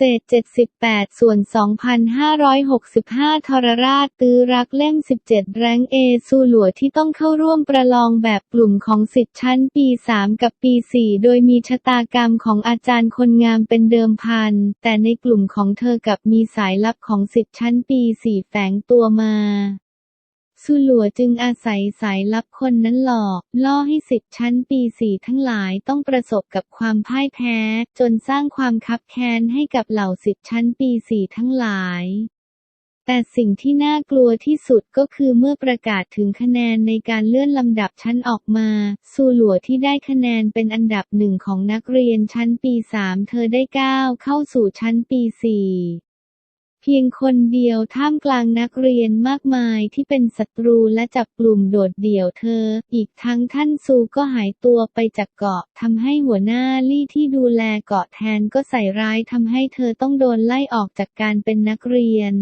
เศษ 78 ส่วน 2,565 ทรราชตื้อรักเล่ม 17 แรงเอซูหลัวที่ต้องเข้าร่วมประลองแบบกลุ่มของสิทธิ์ชั้นปี 3 กับปี 4 โดยมีชะตากรรมของอาจารย์คนงามเป็นเดิมพัน แต่ในกลุ่มของเธอกับมีสายลับของสิทธิ์ชั้นปี 4 แฝงตัวมา สุหลัวจึงอาศัยสายลับคนนั้นหลอก ล่อให้สิทธิ์ชั้นปีสี่ทั้งหลายต้องประสบกับความพ่ายแพ้ จนสร้างความคับแค้นให้กับเหล่าสิทธิ์ชั้นปีสี่ทั้งหลายแต่สิ่งที่น่ากลัวที่สุดก็คือเมื่อประกาศถึงคะแนนในการเลื่อนลำดับชั้นออกมาซูหลัวที่ได้คะแนนเป็นอันดับหนึ่งของนักเรียนชั้นปีสามเธอได้ก้าวเข้าสู่ชั้นปีสี่ พียงคนเดียวท่ามกลางนักเรียนมากมายที่เป็นศัตรูและจับกลุ่มโดดเดี่ยวเธอ อีกทั้งท่านซูก็หายตัวไปจากเกาะทำให้หัวหน้าลี่ที่ดูแลเกาะแทนก็ใส่ร้ายทำให้เธอต้องโดนไล่ออกจากการเป็นนักเรียน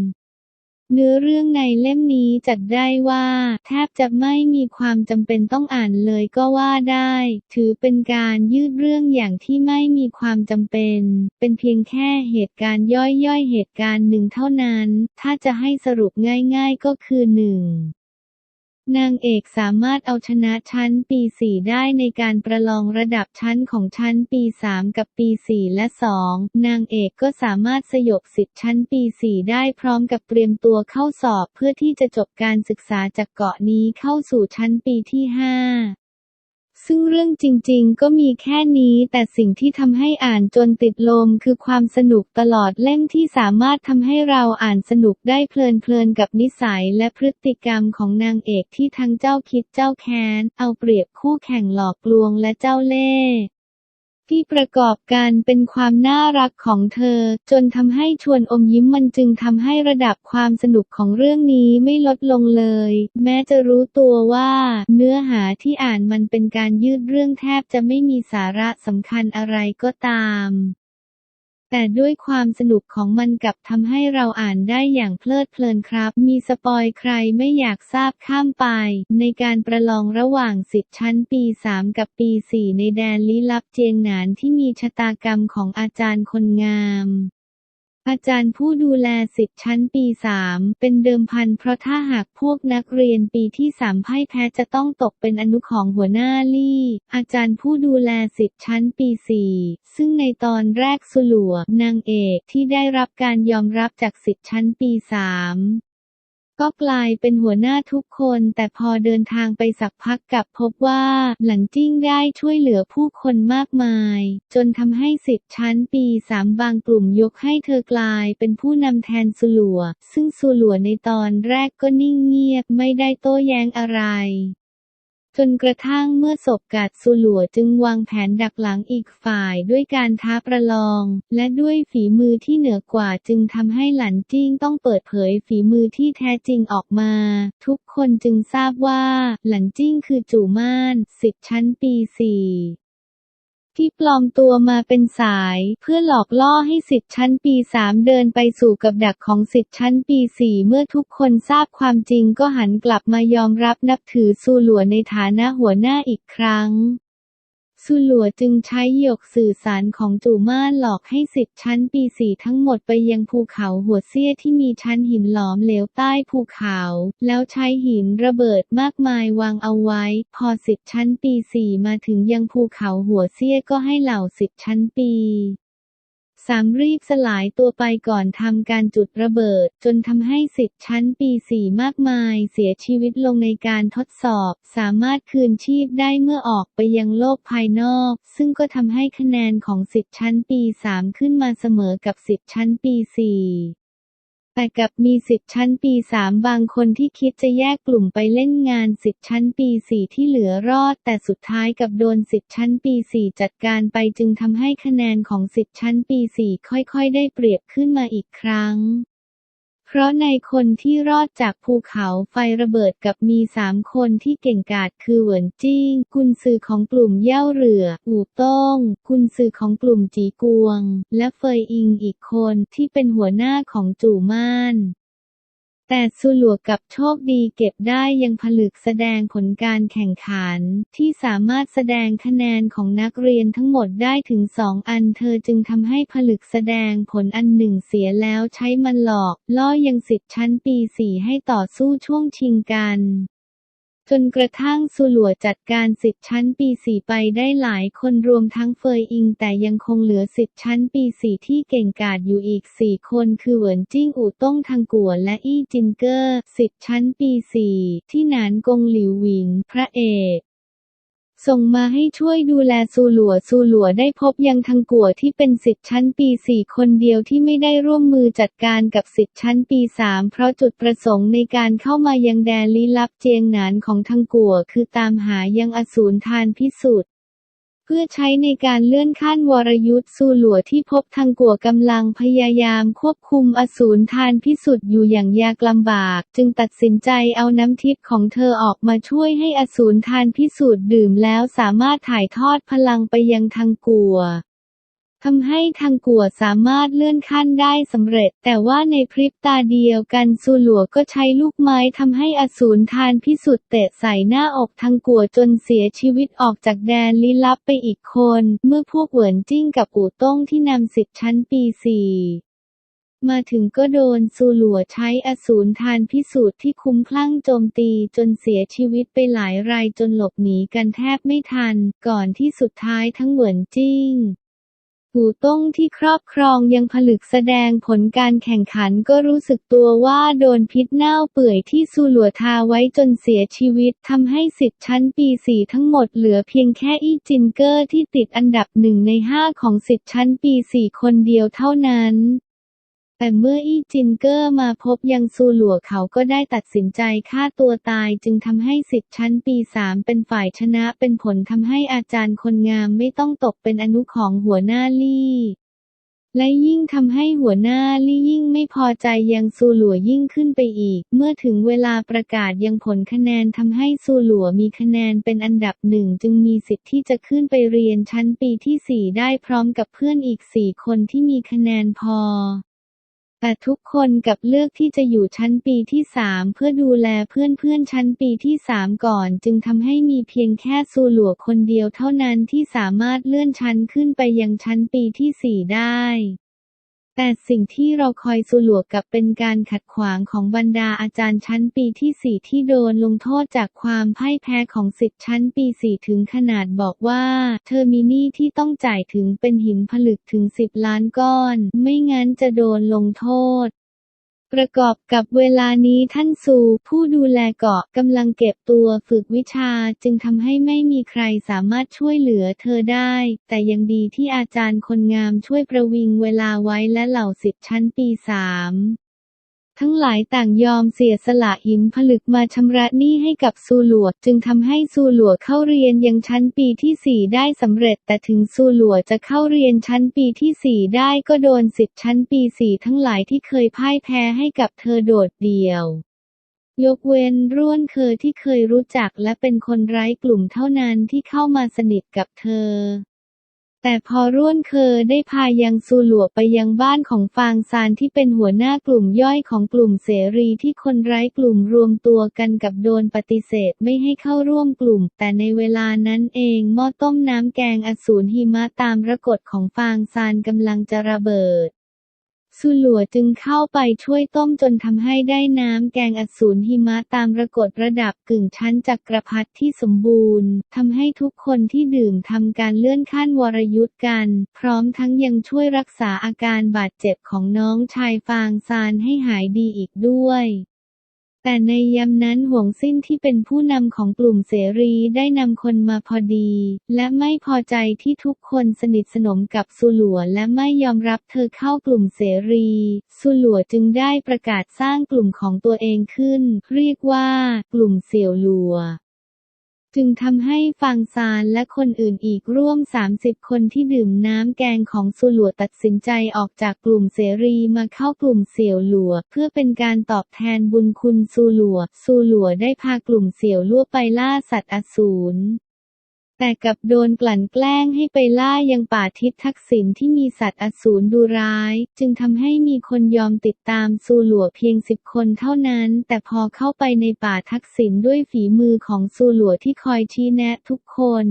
เนื้อเรื่องในเล่มนี้จัดได้ว่า แทบจะไม่มีความจำเป็นต้องอ่านเลยก็ว่าได้ ถือเป็นการยืดเรื่องอย่างที่ไม่มีความจำเป็น เป็นเพียงแค่เหตุการณ์ย่อยๆ เหตุการณ์หนึ่งเท่านั้น ถ้าจะให้สรุปง่ายๆก็คือหนึ่ง นางเอกสามารถเอาชนะชั้นปีสี่ได้ในการประลองระดับชั้นของชั้นปีสามกับปีสี่และสองนางเอกก็สามารถสยบสิทธิ์ชั้นปีสี่ได้พร้อมกับเตรียมตัวเข้าสอบเพื่อที่จะจบการศึกษาจากเกาะนี้เข้าสู่ชั้นปีที่ห้า ซึ่งเรื่องจริงๆ ก็มีแค่นี้แต่สิ่งที่ทำให้อ่านจนติดลมคือความสนุกตลอดเล่มที่สามารถทำให้เราอ่านสนุกได้เพลินๆกับนิสัยและพฤติกรรมของนางเอกที่ทั้งเจ้าคิดเจ้าแค้น เอาเปรียบคู่แข่งหลอกลวงและเจ้าเล่ห์ ที่ประกอบกันเป็นความน่ารักของเธอ จนทำให้ชวนอมยิ้มมันจึงทำให้ระดับความสนุกของเรื่องนี้ไม่ลดลงเลย แม้จะรู้ตัวว่าเนื้อหาที่อ่านมันเป็นการยืดเรื่องแทบจะไม่มีสาระสำคัญอะไรก็ตาม แต่ด้วยความสนุกของมันกับทำให้เราอ่านได้อย่างเพลิดเพลินครับ มีสปอยใครไม่อยากทราบข้ามไป ในการประลองระหว่างสิทธิ์ชั้นปี 3 กับปี 4 ในแดนลี้ลับเจียงหนานที่มีชะตากรรมของอาจารย์คนงาม อาจารย์ผู้ดูแลสิทธิ์ชั้นปี 3 เป็นเดิมพันเพราะถ้าหากพวกนักเรียนปีที่ 3พ่ายแพ้จะต้องตกเป็นอนุของหัวหน้าลี่ อาจารย์ผู้ดูแลสิทธิ์ชั้นปี 4 ซึ่งในตอนแรกสุลัวนางเอกที่ได้รับการยอมรับจากสิทธิ์ชั้นปี 3 ก็กลายเป็นหัวหน้าทุกคน แต่พอเดินทางไปสักพักกลับพบว่า หลันจิ้งได้ช่วยเหลือผู้คนมากมาย จนทำให้สิทธิ์ชั้นปีสามบางกลุ่มยกให้เธอกลายเป็นผู้นำแทนสุลัว ซึ่งสุลัวในตอนแรกก็นิ่งเงียบไม่ได้โต้แย้งอะไร จนกระทั่งเมื่อศพกัดสุหลัวจึงวางแผนดักหลังอีกฝ่ายด้วยการท้าประลอง และด้วยฝีมือที่เหนือกว่าจึงทำให้หลันจิ้งต้องเปิดเผยฝีมือที่แท้จริงออกมา ทุกคนจึงทราบว่า หลันจิ้งคือจู่ม่านสิทธิ์ชั้นปีสี่ ที่ปลอมตัวมาเป็นสายเพื่อหลอกล่อให้สิทธิ์ชั้นปี 3 เดินไปสู่กับดักของสิทธิ์ชั้นปี 4 เมื่อทุกคนทราบความจริงก็หันกลับมายอมรับนับถือซูหลัวในฐานะหัวหน้าอีกครั้ง สุหลัวจึงใช้หยกสื่อสารของจู่ม่านหลอกให้สิทธิ์ชั้นปีสี่ทั้งหมดไปยังภูเขาหัวเสี้ยที่มีชั้นหินหลอมเหลวใต้ภูเขา แล้วใช้หินระเบิดมากมายวางเอาไว้ พอสิทธิ์ชั้นปีสี่มาถึงยังภูเขาหัวเสี้ยก็ให้เหล่าสิทธิ์ชั้นปี สามรีบสลายตัวไปก่อนทำการจุดระเบิด จนทำให้สิทธิ์ชั้นปีสี่มากมายเสียชีวิตลงในการทดสอบ สามารถคืนชีพได้เมื่อออกไปยังโลกภายนอก ซึ่งก็ทำให้คะแนนของสิทธิ์ชั้นปีสามขึ้นมาเสมอกับสิทธิ์ชั้นปีสี่ แต่กับมีสิทธิ์ชั้นปีสามบางคนที่คิดจะแยกกลุ่มไปเล่นงานสิทธิ์ชั้นปีสี่ที่เหลือรอด แต่สุดท้ายกับโดนสิทธิ์ชั้นปีสี่จัดการไปจึงทำให้คะแนนของสิทธิ์ชั้นปีสี่ค่อยๆ ได้เปรียบขึ้นมาอีกครั้ง เพราะในคนที่รอดจากภูเขาไฟระเบิดกับมีสามคนที่เก่งกาจคือเหวินจิ้ง กุนซือของกลุ่มเย่าเรือ อู่ต้ง กุนซือของกลุ่มจีกวง และเฟยอิงอีกคนที่เป็นหัวหน้าของจู่ม่าน แต่สุหลัวกับโชคดีเก็บได้ยังผลึกแสดงผลการแข่งขัน ที่สามารถแสดงคะแนนของนักเรียนทั้งหมดได้ถึงสองอันเธอจึงทำให้ผลึกแสดงผลอันหนึ่งเสียแล้วใช้มันหลอก ล่อยังสิทธิ์ชั้นปีสี่ให้ต่อสู้ช่วงชิงกัน จนกระทั่งสุหลัวจัดการสิทธิ์ชั้นปีสี่ไปได้หลายคนรวมทั้งเฟยอิง แต่ยังคงเหลือสิทธิ์ชั้นปีสี่ที่เก่งกาจอยู่อีกสี่คนคือเหวินจิ้งอู่ต้งทังกัวและอี้จินเกอร์ สิทธิ์ชั้นปีสี่ที่หนานกงหลิวหวิง พระเอก ส่งมาให้ช่วยดูแลซูหลัวซูหลัวได้พบยังทังกัวที่เป็นสิทธิ์ชั้นปีสี่คนเดียวที่ไม่ได้ร่วมมือจัดการกับสิทธิ์ชั้นปีสามเพราะจุดประสงค์ในการเข้ามายังแดนลี้ลับเจียงหนานของทังกัวคือตามหายังอสูรทานพิสุทธิ์ เพื่อใช้ในการเลื่อนขั้นวรยุทธ์ซูหลัวที่พบทางกัวกำลังพยายามควบคุมอสูรทานพิสุทธิ์อยู่อย่างยากลำบาก จึงตัดสินใจเอาน้ำทิพย์ของเธอออกมาช่วยให้อสูรทานพิสุทธิ์ดื่มแล้วสามารถถ่ายทอดพลังไปยังทางกัว ทำให้ทางกัวสามารถเลื่อนขั้นได้สำเร็จ แต่ว่าในพริบตาเดียวกันซูหลัวก็ใช้ลูกไม้ทำให้อสูรทานพิสุทธิ์เตะใส่หน้าอกทางกัวจนเสียชีวิตออกจากแดนลี้ลับไปอีกคน เมื่อพวกเหวินจิ้งกับอู่ต้งที่นำสิทธิ์ชั้นปีสี่มาถึงก็โดนซูหลัวใช้อสูรทานพิสูจน์ที่คุ้มคลั่งโจมตีจนเสียชีวิตไปหลายรายจนหลบหนีกันแทบไม่ทัน ก่อนที่สุดท้ายทั้งเหวินจิ้ง ปู่ต้งที่ครอบครองยังผลึกแสดงผลการแข่งขันก็รู้สึกตัวว่าโดนพิษเน่าเปื่อยที่ซูหลัวทาไว้จนเสียชีวิตทำให้สิทธิ์ชั้นปีสี่ทั้งหมดเหลือเพียงแค่อี้จินเกอร์ที่ติดอันดับหนึ่งในห้าของสิทธิ์ชั้นปีสี่คนเดียวเท่านั้น แต่เมื่ออี้จินเกอร์มาพบยังซูหลัวเขาก็ได้ตัดสินใจฆ่าตัวตายจึงทำให้สิทธิ์ชั้นปีสามเป็นฝ่ายชนะเป็นผลทำให้อาจารย์คนงามไม่ต้องตกเป็นอนุของหัวหน้าลี่ และยิ่งทำให้หัวหน้าลี่ยิ่งไม่พอใจยังซูหลัวยิ่งขึ้นไปอีก เมื่อถึงเวลาประกาศยังผลคะแนนทำให้ซูหลัวมีคะแนนเป็นอันดับหนึ่งจึงมีสิทธิ์ที่จะขึ้นไปเรียนชั้นปีที่สี่ได้พร้อมกับเพื่อนอีกสี่คนที่มีคะแนนพอ แต่ทุกคนกับเลือกที่จะอยู่ชั้นปีที่สามเพื่อดูแลเพื่อนๆชั้นปีที่สามก่อน จึงทำให้มีเพียงแค่ซูหลัวคนเดียวเท่านั้นที่สามารถเลื่อนชั้นขึ้นไปยังชั้นปีที่สี่ได้ แต่สิ่งที่เราคอยสุหลวกกับเป็นการขัดขวางของบรรดาอาจารย์ชั้นปีที่สี่ที่โดนลงโทษจากความพ่ายแพ้ของสิทธิ์ชั้นปีสี่ถึงขนาดบอกว่า เธอมีหนี้ที่ต้องจ่ายถึงเป็นหินผลึกถึงสิบล้านก้อน ไม่งั้นจะโดนลงโทษ ประกอบกับเวลานี้ท่านซูผู้ดูแลเกาะกำลังเก็บตัวฝึกวิชาจึงทำให้ไม่มีใครสามารถช่วยเหลือเธอได้ แต่ยังดีที่อาจารย์คนงามช่วยประวิงเวลาไว้และเหล่าสิทธิ์ชั้นปีสาม ทั้งหลายต่างยอมเสียสละหินผลึกมาชำระหนี้ให้กับซูหลัวจึงทำให้ซูหลัวเข้าเรียนยังชั้นปีที่สี่ได้สำเร็จ แต่ถึงซูหลัวจะเข้าเรียนชั้นปีที่สี่ได้ก็โดนสิทธิ์ชั้นปีสี่ทั้งหลายที่เคยพ่ายแพ้ให้กับเธอโดดเดี่ยว ยกเว้นร่วนเคอที่เคยรู้จักและเป็นคนไร้กลุ่มเท่านั้นที่เข้ามาสนิทกับเธอ แต่พอร่วนเคอได้พายังซูหลัวไปยังบ้านของฟางซานที่เป็นหัวหน้ากลุ่มย่อยของกลุ่มเสรีที่คนไร้กลุ่มรวมตัวกันกับโดนปฏิเสธไม่ให้เข้าร่วมกลุ่ม แต่ในเวลานั้นเองหม้อต้มน้ำแกงอสูรหิมะตามระกฎของฟางซานกำลังจะระเบิด สุหลัวจึงเข้าไปช่วยต้มจนทำให้ได้น้ำแกงอสูรหิมะตามระกฎระดับกึ่งชั้นจักรพรรดิที่สมบูรณ์ทำให้ทุกคนที่ดื่มทำการเลื่อนขั้นวรยุทธ์กัน พร้อมทั้งยังช่วยรักษาอาการบาดเจ็บของน้องชายฟางซานให้หายดีอีกด้วย แต่ในยามนั้นห่วงสิ้นที่เป็นผู้นำของกลุ่มเสรีได้นำคนมาพอดี และไม่พอใจที่ทุกคนสนิทสนมกับสุหลัวและไม่ยอมรับเธอเข้ากลุ่มเสรี สุหลัวจึงได้ประกาศสร้างกลุ่มของตัวเองขึ้น เรียกว่ากลุ่มเสี่ยวหลัว จึงทำให้ฟางซานและคนอื่นอีกร่วม 30 คนที่ดื่มน้ำแกงของสุหลัวตัดสินใจออกจากกลุ่มเสรีมาเข้ากลุ่มเสี่ยวหลัว เพื่อเป็นการตอบแทนบุญคุณสุหลัวสุหลัวได้พากลุ่มเสี่ยวลั่วไปล่าสัตว์อสูร แต่กับโดนกลั่นแกล้งให้ไปล่ายังป่าทิศทักษิณที่มีสัตว์อสูรดูร้าย จึงทำให้มีคนยอมติดตามซูหลัวเพียงสิบคนเท่านั้น แต่พอเข้าไปในป่าทักษิณด้วยฝีมือของซูหลัวที่คอยชี้แนะทุกคน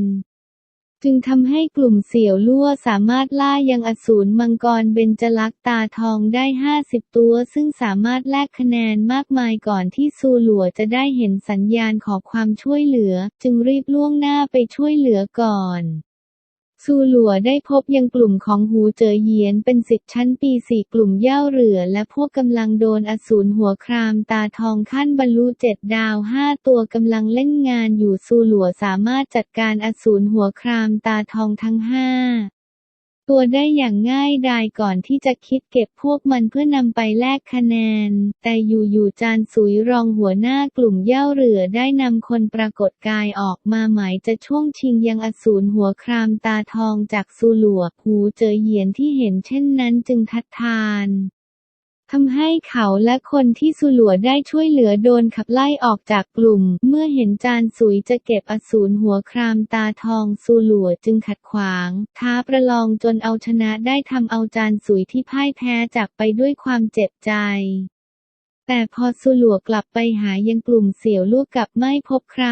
จึงทำให้กลุ่มเสี่ยวลั่วสามารถล่ายังอสูรมังกรเบญจลักษ์ตาทองได้ 50 ตัว ซึ่งสามารถแลกคะแนนมากมายก่อนที่ซูหลัวจะได้เห็นสัญญาณขอความช่วยเหลือ จึงรีบล่วงหน้าไปช่วยเหลือก่อน ซูหลัวได้พบยังกลุ่มของหูเจอเยียนเป็นสิทธิ์ชั้นปีสี่กลุ่มเย่าเหรือและพวกกำลังโดนอสูรหัวครามตาทองขั้นบรรลุเจ็ดดาวห้าตัวกำลังเล่นงานอยู่ซูหลัวสามารถจัดการอสูรหัวครามตาทองทั้งห้า ตัวได้อย่างง่ายดายก่อนที่จะคิดเก็บพวกมันเพื่อนำไปแลกคะแนน แต่อยู่ๆจานสุยรองหัวหน้ากลุ่มเย่าเหรือได้นำคนปรากฏกายออกมาหมายจะช่วงชิงยังอสูรหัวครามตาทองจากสุหลัวหูเจอเหยียนที่เห็นเช่นนั้นจึงทัดทาน ทำให้เขาและคนที่สุหลัวได้ช่วยเหลือโดนขับไล่ออกจากกลุ่ม เมื่อเห็นจานสุยจะเก็บอสูรหัวครามตาทองสุหลัวจึงขัดขวาง ท้าประลองจนเอาชนะได้ทำเอาจานสุยที่พ่ายแพ้จากไปด้วยความเจ็บใจ แต่พอสุหลัวกลับไปหายังกลุ่มเสี่ยวลูกกับไม่พบใคร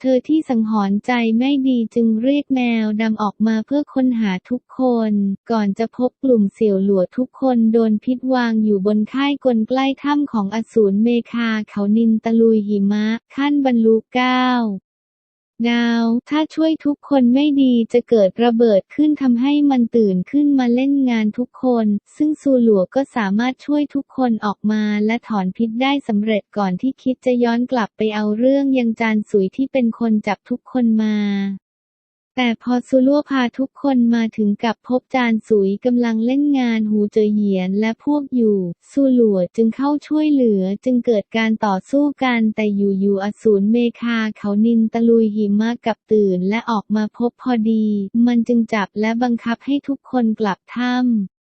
เธอที่สังหรณ์ใจไม่ดีจึงเรียกแมวดำออกมาเพื่อค้นหาทุกคน ก่อนจะพบกลุ่มเสี่ยวหลัวทุกคนโดนพิษวางอยู่บนค่ายกลใกล้ถ้ำของอสูรเมคาเขานินตะลุยหิมะ ขั้นบรรลุเก้า ดาว ถ้าช่วยทุกคนไม่ดีจะเกิดระเบิดขึ้นทำให้มันตื่นขึ้นมาเล่นงานทุกคน ซึ่งซูหลัวก็สามารถช่วยทุกคนออกมาและถอนพิษได้สำเร็จก่อนที่คิดจะย้อนกลับไปเอาเรื่องยังจานสุยที่เป็นคนจับทุกคนมา แต่พอซูลัวพาทุกคนมาถึงกับพบจานสุยกำลังเล่นงานหูเจอเหยียนและพวกอยู่ ซูหลัวจึงเข้าช่วยเหลือจึงเกิดการต่อสู้กันแต่อยู่ๆอสูรเมคาเขานินตะลุยหิมะกับตื่นและออกมาพบพอดี มันจึงจับและบังคับให้ทุกคนกลับถ้ำ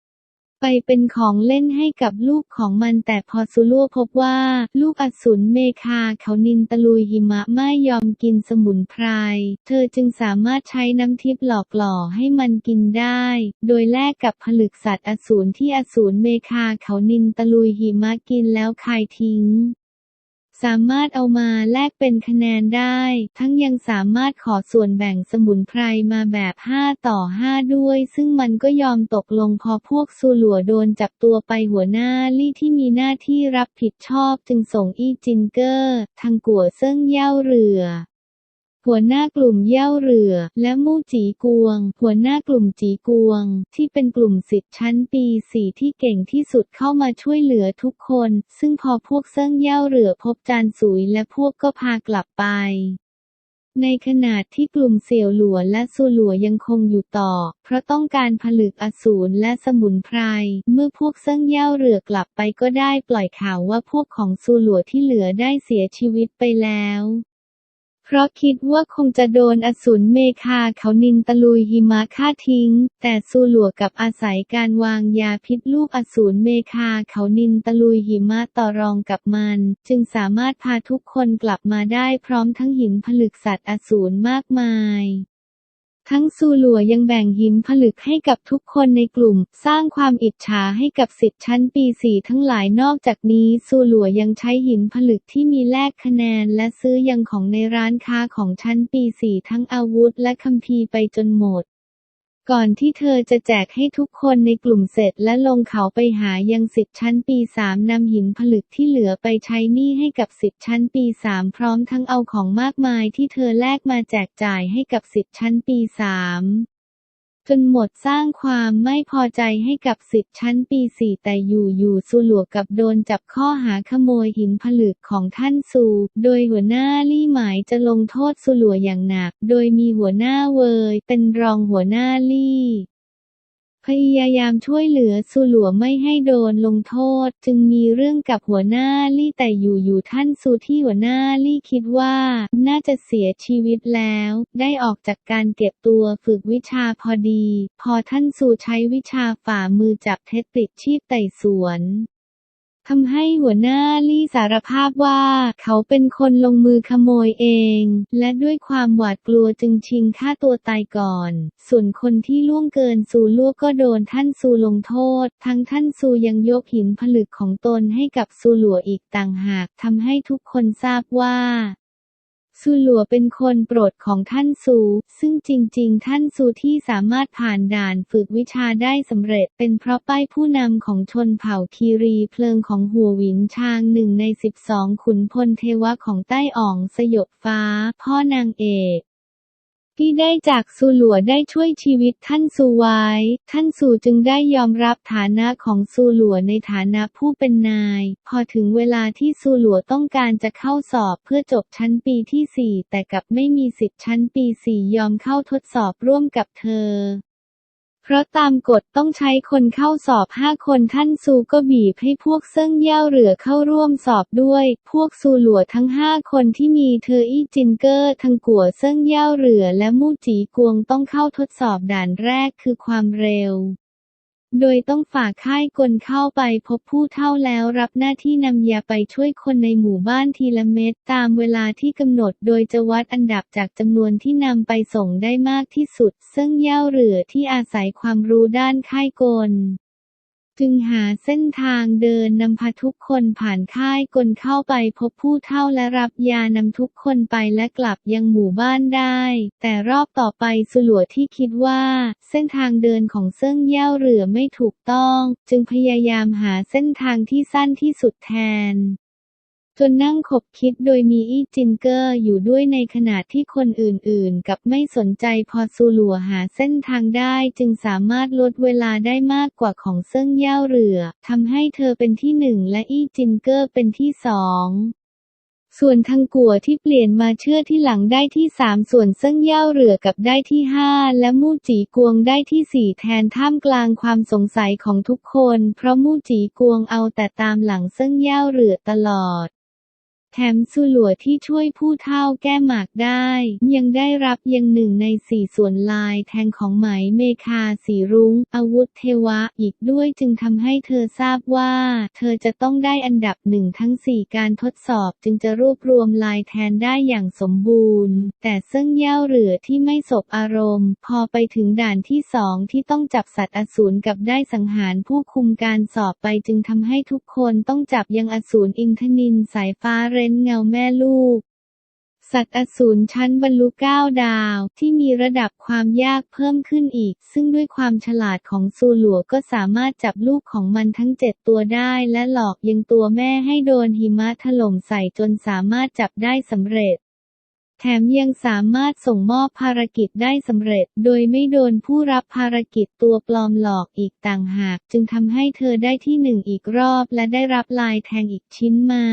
ไปเป็นของเล่นให้กับลูกของมันแต่พอซูลัวพบว่า ลูกอสูรเมคาเขานินตะลุยหิมะไม่ยอมกินสมุนไพร เธอจึงสามารถใช้น้ำทิพย์หลอกหล่อให้มันกินได้ โดยแลกกับผลึกสัตว์อสูรที่อสูรเมคาเขานินตะลุยหิมะกินแล้วคายทิ้ง สามารถเอามาแลกเป็นคะแนนได้ ทั้งยังสามารถขอส่วนแบ่งสมุนไพรมาแบบ 5 ต่อ 5 ด้วย ซึ่งมันก็ยอมตกลงพอพวกซูหลัวโดนจับตัวไปหัวหน้าลี่ที่มีหน้าที่รับผิดชอบจึงส่งอี้จินเกอร์ ทางกัวเซิ่งเย่าเรือ หัวหน้ากลุ่มเย่าเรือ และมู่จีกวง หัวหน้ากลุ่มจีกวง ที่เป็นกลุ่มสิทธิ์ชั้นปีสี่ที่เก่งที่สุดเข้ามาช่วยเหลือทุกคน ซึ่งพอพวกเซิ่งเย่าเรือพบจานสุยและพวกก็พากลับไป ในขณะที่กลุ่มเสี่ยวหลัวและซูหลัวยังคงอยู่ต่อ เพราะต้องการผลึกอสูรและสมุนไพร เมื่อพวกเซิ่งเย่าเรือกลับไปก็ได้ปล่อยข่าวว่าพวกของซูหลัวที่เหลือได้เสียชีวิตไปแล้ว พราะคิดว่าคงจะโดนอสูรเมคาเขานินตะลุยหิมะฆ่าทิ้ง แต่ซูหลัวกับอาศัยการวางยาพิษลูกอสูรเมคาเขานินตะลุยหิมะต่อรองกับมัน จึงสามารถพาทุกคนกลับมาได้พร้อมทั้งหินผลึกสัตว์อสูรมากมาย ทั้งซูหลัวยังแบ่งหินผลึกให้กับทุกคนในกลุ่ม สร้างความอิจฉาให้กับสิทธิ์ชั้นปีสี่ทั้งหลายนอกจากนี้ซูหลัวยังใช้หินผลึกที่มีแลกคะแนน และซื้อยังของในร้านค้าของชั้นปีสี่ทั้งอาวุธและคัมภีร์ไปจนหมด ก่อนที่เธอจะแจกให้ทุกคนในกลุ่มเสร็จและลงเขาไปหายังสิทธิ์ชั้นปีสามนำหินผลึกที่เหลือไปใช้หนี้ให้กับสิทธิ์ชั้นปีสามพร้อมทั้งเอาของมากมายที่เธอแลกมาแจกจ่ายให้กับสิทธิ์ชั้นปีสาม จนหมดสร้างความไม่พอใจให้กับสิทธิ์ชั้นปีสี่แต่อยู่อยู่สุหลวกับโดนจับข้อหาขโมยหินผลึกของท่านสูโดยหัวหน้าลี่หมายจะลงโทษสุหลวอย่างหนัก โดยมีหัวหน้าเวยเป็นรองหัวหน้าลี่ พยายามช่วยเหลือสุหลัวไม่ให้โดนลงโทษ จึงมีเรื่องกับหัวหน้าลี่แต่อยู่อยู่ท่านซูที่หัวหน้าลี่คิดว่า น่าจะเสียชีวิตแล้ว ได้ออกจากการเก็บตัวฝึกวิชาพอดี พอท่านซูใช้วิชาฝ่ามือจับเท็จปิดชีพไต่สวน ทำให้หัวหน้าลี่สารภาพว่า เขาเป็นคนลงมือขโมยเอง และด้วยความหวาดกลัวจึงชิงฆ่าตัวตายก่อน ส่วนคนที่ล่วงเกินซูล่วก็โดนท่านซูลงโทษ ทั้งท่านซูยังยกหินผลึกของตนให้กับซูหลัวอีกต่างหากทำให้ทุกคนทราบว่า ซูหลัวเป็นคนโปรดของท่านซู ซึ่งจริง ๆ ท่านซูที่สามารถผ่านด่านฝึกวิชาได้สำเร็จ เป็นเพราะป้ายผู้นำของชนเผ่าคีรีเพลิงของหัวหวินชางหนึ่งในสิบสองขุนพลเทวะของใต้อ่องสยบฟ้า พ่อนางเอก ที่ได้จากสุหลัวได้ช่วยชีวิตท่านสุไว้ ท่านซูจึงได้ยอมรับฐานะของสุหลัวในฐานะผู้เป็นนาย พอถึงเวลาที่สุหลัวต้องการจะเข้าสอบเพื่อจบชั้นปีที่4แต่กลับไม่มีสิทธิ์ชั้นปี4ยอมเข้าทดสอบร่วมกับเธอ เพราะตามกฎต้องใช้คนเข้าสอบห้าคนท่านซูก็บีบให้พวกเซิ่งเย่าเหลือเข้าร่วมสอบด้วย พวกซูหลัวทั้งห้าคนที่มีเธออี้จินเกอร์ทั้งกัวเซิ่งเย่าเหลือและมู่จีกวงต้องเข้าทดสอบด่านแรกคือความเร็ว โดยต้องฝากค่ายกลเข้าไปพบผู้เท่าแล้วรับหน้าที่นำยาไปช่วยคนในหมู่บ้านทีละเม็ดตามเวลาที่กำหนดโดยจะวัดอันดับจากจำนวนที่นำไปส่งได้มากที่สุด ซึ่งเย่าเหลือที่อาศัยความรู้ด้านค่ายกล จึงหาเส้นทางเดินนำพาทุกคนผ่านค่ายกลเข้าไปพบผู้เฒ่าและรับยานำทุกคนไปและกลับยังหมู่บ้านได้ แต่รอบต่อไปสุหลัวที่คิดว่า เส้นทางเดินของเซิ่งเย่าเหลือไม่ถูกต้อง จึงพยายามหาเส้นทางที่สั้นที่สุดแทน จนนั่งขบคิดโดยมีอี้จินเกอร์อยู่ด้วยในขณะที่คนอื่นๆ กับไม่สนใจพอซูหลัวหาเส้นทางได้จึงสามารถลดเวลาได้มากกว่าของเซิ่งเย่าเหลือทำให้เธอเป็นที่หนึ่งและอี้จินเกอร์เป็นที่สองส่วนทังกัวที่เปลี่ยนมาเชื่อที่หลังได้ที่สามส่วนเซิ่งเย่าเหลือกับได้ที่ห้าและมู่จีกวงได้ที่สี่แทนท่ามกลางความสงสัยของทุกคน เพราะมู่จีกวงเอาแต่ตามหลังเซิ่งเย่าเหลือตลอด แถมสุหลัวที่ช่วยผู้เฒ่าแก้หมากได้ ยังได้รับยังหนึ่งในสี่ส่วนลายแทงของไหมเมคาสีรุง้ง อาวุธเทวะอีกด้วยจึงทำให้เธอทราบว่า เธอจะต้องได้อันดับหนึ่งทั้งสี่การทดสอบจึงจะรวบรวมลายแทนได้อย่างสมบูรณ์ แต่เซิ่งเย่าเหลือที่ไม่สบอารมณ์ พอไปถึงด่านที่สองที่ต้องจับสัตว์อสูรกับได้สังหารผู้คุมการสอบไปจึงทำให้ทุกคนต้องจับยังอสูรอินทนินสายฟ้าเรนเงาแม่ลูก สัตว์อสูรชั้นบรรลุเก้าดาวที่มีระดับความยากเพิ่มขึ้นอีก ซึ่งด้วยความฉลาดของซูหลัวก็สามารถจับลูกของมันทั้งเจ็ดตัวได้และหลอกยังตัวแม่ให้โดนหิมะถล่มใส่จนสามารถจับได้สำเร็จแถมยังสามารถส่งมอบภารกิจได้สำเร็จ โดยไม่โดนผู้รับภารกิจตัวปลอมหลอกอีกต่างหาก จึงทำให้เธอได้ที่หนึ่งอีกรอบและได้รับลายแทงอีกชิ้นมา